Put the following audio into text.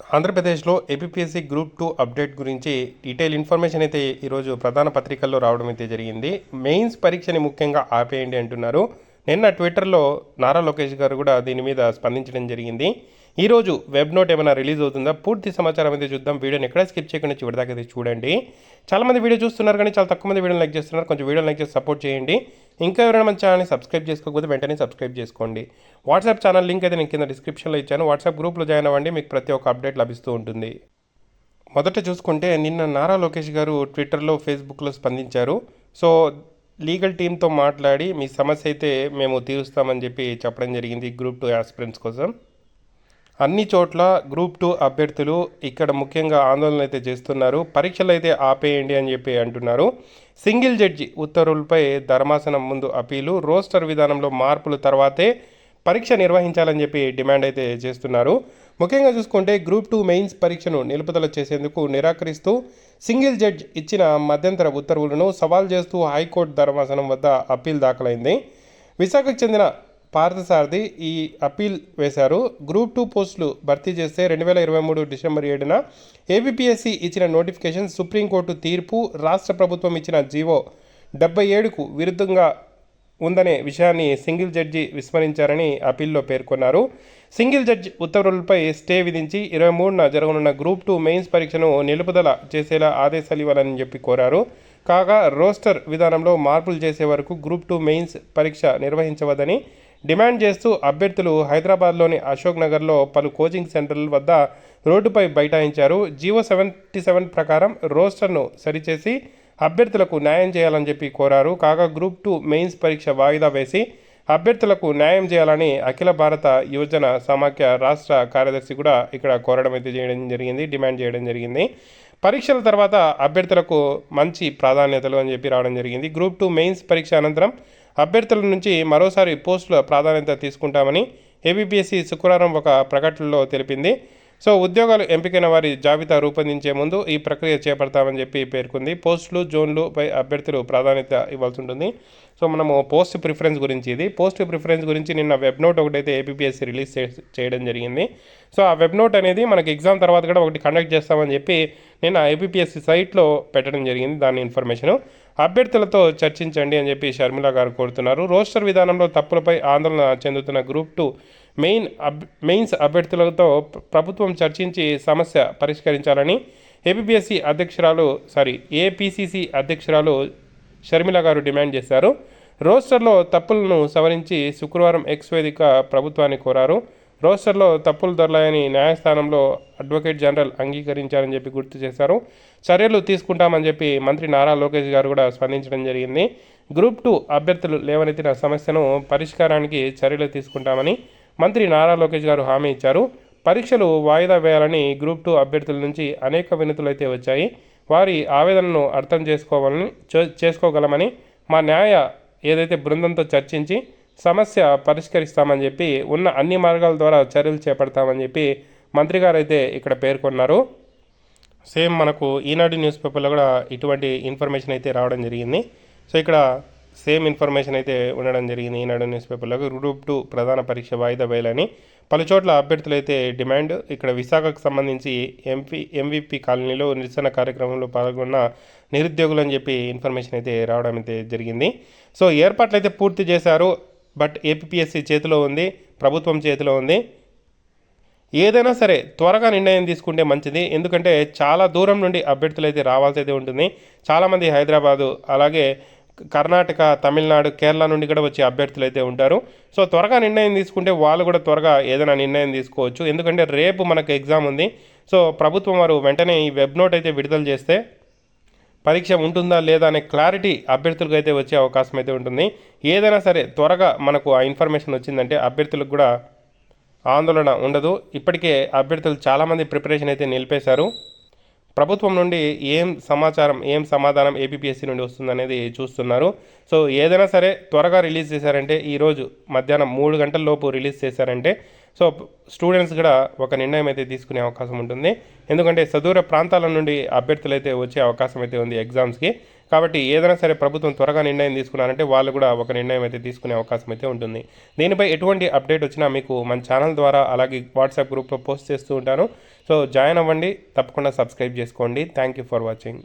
ఆంధ్రప్రదేశ్లో APSC group two update గురించి detail information అయితే ఈరోజు ప్రధాన పత్రికల్లో రావడం అయితే జరిగింది. మెయిన్స్ పరీక్షని ముఖ్యంగా ఆపేయండి అంటున్నారు. నిన్న ట్విట్టర్లో నారా లోకేష్ గారు కూడా దీని మీద స్పందించడం జరిగింది. ఈరోజు వెబ్ నోట్ ఏమైనా రిలీజ్ అవుతుందా? పూర్తి సమాచారం అయితే చూద్దాం. వీడియోని ఎక్కడ స్కిప్ చేయకుండా చివరిదాకా అయితే చూడండి. చాలామంది వీడియో చూస్తున్నారు కానీ చాలా తక్కువ మంది వీడియోని లైక్ చేస్తున్నారు. కొంచెం వీడియోని లైక్ చేసి సపోర్ట్ చేయండి. ఇంకా ఎవరైనా మన ఛానల్ని సబ్స్క్రైబ్ చేసుకోకపోతే వెంటనే సబ్స్క్రైబ్ చేసుకోండి. వాట్సాప్ ఛానల్ లింక్ అయితే నేను కింద డిస్క్రిప్షన్లో ఇచ్చాను. వాట్సాప్ గ్రూప్లో జాయిన్ అవ్వండి. మీకు ప్రతి ఒక్క అప్డేట్ లభిస్తూ ఉంటుంది. మొదట చూసుకుంటే నిన్న నారా లోకేష్ గారు ట్విట్టర్లో ఫేస్బుక్లో స్పందించారు. సో లీగల్ టీంతో మాట్లాడి మీ సమస్య అయితే మేము తీరుస్తామని చెప్పి చెప్పడం జరిగింది గ్రూప్ టూ ఆస్పిరెంట్స్ కోసం. అన్ని చోట్ల గ్రూప్ టూ అభ్యర్థులు ఇక్కడ ముఖ్యంగా ఆందోళన అయితే చేస్తున్నారు. పరీక్షలు అయితే ఆపేయండి అని చెప్పి అంటున్నారు. సింగిల్ జడ్జి ఉత్తర్వులపై ధర్మాసనం ముందు అపీలు రోస్టర్ విధానంలో మార్పుల తర్వాతే పరీక్ష నిర్వహించాలని చెప్పి డిమాండ్ అయితే చేస్తున్నారు. ముఖ్యంగా చూసుకుంటే గ్రూప్ టూ మెయిన్స్ పరీక్షను నిలుపుదల చేసేందుకు నిరాకరిస్తూ సింగిల్ జడ్జ్ ఇచ్చిన మధ్యంతర ఉత్తర్వులను సవాల్ చేస్తూ హైకోర్టు ధర్మాసనం వద్ద అప్పీల్ దాఖలైంది. విశాఖకు చెందిన పార్థసారథి ఈ అప్పీల్ వేశారు. గ్రూప్ టూ పోస్టులు భర్తీ చేస్తే రెండు వేల ఇరవై మూడు డిసెంబర్ ఏడున ఏబిపిఎస్సి ఇచ్చిన నోటిఫికేషన్ సుప్రీంకోర్టు తీర్పు రాష్ట్ర ప్రభుత్వం ఇచ్చిన జీవో డెబ్బై ఏడుకు విరుద్ధంగా ఉందనే విషయాన్ని సింగిల్ జడ్జి విస్మరించారని అప్పీల్లో పేర్కొన్నారు. సింగిల్ జడ్జి ఉత్తర్వులపై స్టే విధించి ఇరవై మూడున జరగనున్న గ్రూప్ టూ మెయిన్స్ పరీక్షను నిలుపుదల చేసేలా ఆదేశాలు ఇవ్వాలని చెప్పి కోరారు. కాగా రోస్టర్ విధానంలో మార్పులు చేసే వరకు గ్రూప్ టూ మెయిన్స్ పరీక్ష నిర్వహించవద్దని డిమాండ్ చేస్తూ అభ్యర్థులు హైదరాబాద్లోని అశోక్ నగర్లో పలు కోచింగ్ సెంటర్ల వద్ద రోడ్డుపై బైఠాయించారు. జీవో సెవెంటీ సెవెన్ ప్రకారం రోస్టర్ను సరిచేసి అభ్యర్థులకు న్యాయం చేయాలని చెప్పి కోరారు. కాగా గ్రూప్ టూ మెయిన్స్ పరీక్ష వాయిదా వేసి అభ్యర్థులకు న్యాయం చేయాలని అఖిల భారత యువజన సమాఖ్య రాష్ట్ర కార్యదర్శి కూడా ఇక్కడ కోరడం అయితే చేయడం జరిగింది డిమాండ్ చేయడం జరిగింది. పరీక్షల తర్వాత అభ్యర్థులకు మంచి ప్రాధాన్యతలు అని చెప్పి రావడం జరిగింది. గ్రూప్ టూ మెయిన్స్ పరీక్ష అనంతరం అభ్యర్థుల నుంచి మరోసారి పోస్టుల ప్రాధాన్యత తీసుకుంటామని ఏబిపిఎస్సి శుక్రవారం ఒక ప్రకటనలో తెలిపింది. సో ఉద్యోగాలు ఎంపికైన వారి జాబితా రూపొందించే ముందు ఈ ప్రక్రియ చేపడతామని చెప్పి పేర్కొంది. పోస్టులు జోన్లు పై అభ్యర్థులు ప్రాధాన్యత ఇవ్వాల్సి ఉంటుంది. సో మనము పోస్ట్ ప్రిఫరెన్స్ గురించి ఇది. పోస్ట్ ప్రిఫరెన్స్ గురించి నిన్న వెబ్ నోట్ ఒకటైతే ఏపీఎస్సి రిలీజ్ చేయడం జరిగింది. సో ఆ వెబ్ నోట్ అనేది మనకి ఎగ్జామ్ తర్వాత కూడా ఒకటి కండక్ట్ చేస్తామని చెప్పి నేను ఐబీపీఎస్సీ సైట్లో పెట్టడం జరిగింది దాని ఇన్ఫర్మేషన్ అభ్యర్థులతో చర్చించండి అని చెప్పి షర్మిల గారు కోరుతున్నారు. రోస్టర్ విధానంలో తప్పులపై ఆందోళన చెందుతున్న గ్రూప్ టూ మెయిన్ అబ్ మెయిన్స్ అభ్యర్థులతో ప్రభుత్వం చర్చించి సమస్య పరిష్కరించాలని ఏపీఎస్సి అధ్యక్షురాలు సారీ ఏపీసీసీ అధ్యక్షురాలు షర్మిల గారు డిమాండ్ చేశారు. రోస్టర్లో తప్పులను సవరించి శుక్రవారం ఎక్స్ వేదిక ప్రభుత్వాన్ని కోరారు. రోస్టర్లో తప్పులు దొరలాయని న్యాయస్థానంలో అడ్వకేట్ జనరల్ అంగీకరించారని చెప్పి గుర్తు చేశారు. చర్యలు తీసుకుంటామని చెప్పి మంత్రి నారా లోకేష్ గారు కూడా స్పందించడం జరిగింది. గ్రూప్ టూ అభ్యర్థులు లేవనెత్తిన సమస్యను పరిష్కారానికి చర్యలు తీసుకుంటామని మంత్రి నారా లోకేష్ గారు హామీ ఇచ్చారు. పరీక్షలు వాయిదా వేయాలని గ్రూప్ టూ అభ్యర్థుల నుంచి అనేక వినతులు అయితే వచ్చాయి. వారి ఆవేదనను అర్థం చేసుకోవాలని చేసుకోగలమని మా న్యాయ ఏదైతే బృందంతో చర్చించి సమస్య పరిష్కరిస్తామని చెప్పి ఉన్న అన్ని మార్గాల ద్వారా చర్యలు చేపడతామని చెప్పి మంత్రి గారు అయితే ఇక్కడ పేర్కొన్నారు. సేమ్ మనకు ఈనాడు న్యూస్ పేపర్లో కూడా ఇటువంటి ఇన్ఫర్మేషన్ అయితే రావడం జరిగింది. సో ఇక్కడ సేమ్ ఇన్ఫర్మేషన్ అయితే ఉండడం జరిగింది ఈనాడు న్యూస్ పేపర్లో గ్రూప్ టూ ప్రధాన పరీక్ష వాయిదా వేయాలని పలు చోట్ల అభ్యర్థులు అయితే డిమాండ్. ఇక్కడ విశాఖకు సంబంధించి ఎంపీ ఎంవిపి కాలనీలో నిరసన కార్యక్రమంలో పాల్గొన్న నిరుద్యోగులు అని చెప్పి ఇన్ఫర్మేషన్ అయితే రావడం అయితే జరిగింది. సో ఏర్పాట్లు అయితే పూర్తి చేశారు. బట్ ఏపీఎస్సి చేతిలో ఉంది ప్రభుత్వం చేతిలో ఉంది. ఏదైనా సరే త్వరగా నిర్ణయం తీసుకుంటే మంచిది. ఎందుకంటే చాలా దూరం నుండి అభ్యర్థులు అయితే రావాల్సి అయితే ఉంటుంది. చాలామంది హైదరాబాదు అలాగే కర్ణాటక తమిళనాడు కేరళ నుండి కూడా వచ్చే అభ్యర్థులు అయితే ఉంటారు. సో త్వరగా నిర్ణయం తీసుకుంటే వాళ్ళు కూడా త్వరగా ఏదైనా నిర్ణయం తీసుకోవచ్చు. ఎందుకంటే రేపు మనకు ఎగ్జామ్ ఉంది. సో ప్రభుత్వం వారు వెంటనే ఈ వెబ్ నోట్ అయితే విడుదల చేస్తే పరీక్ష ఉంటుందా లేదా అనే క్లారిటీ అభ్యర్థులకు అయితే వచ్చే అవకాశం అయితే ఉంటుంది. ఏదైనా సరే త్వరగా మనకు ఆ ఇన్ఫర్మేషన్ వచ్చిందంటే అభ్యర్థులకు కూడా ఆందోళన ఉండదు. ఇప్పటికే అభ్యర్థులు చాలామంది ప్రిపరేషన్ అయితే నిలిపేశారు. ప్రభుత్వం నుండి ఏం సమాచారం ఏం సమాధానం ఏపీఎస్సీ నుండి వస్తుందనేది చూస్తున్నారు. సో ఏదైనా సరే త్వరగా రిలీజ్ చేశారంటే ఈరోజు మధ్యాహ్నం మూడు గంటల లోపు రిలీజ్ చేశారంటే సో స్టూడెంట్స్ కూడా ఒక నిర్ణయం అయితే తీసుకునే అవకాశం ఉంటుంది. ఎందుకంటే సదూర ప్రాంతాల నుండి అభ్యర్థులు అయితే వచ్చే అవకాశం అయితే ఉంది ఎగ్జామ్స్కి. కాబట్టి ఏదైనా సరే ప్రభుత్వం త్వరగా నిర్ణయం తీసుకున్నారంటే వాళ్ళు కూడా ఒక నిర్ణయం అయితే తీసుకునే అవకాశం అయితే ఉంటుంది. దీనిపై ఎటువంటి అప్డేట్ వచ్చినా మీకు మన ఛానల్ ద్వారా అలాగే వాట్సాప్ గ్రూప్లో పోస్ట్ చేస్తూ ఉంటాను. సో జాయిన్ అవ్వండి తప్పకుండా సబ్స్క్రైబ్ చేసుకోండి. Thank you for watching.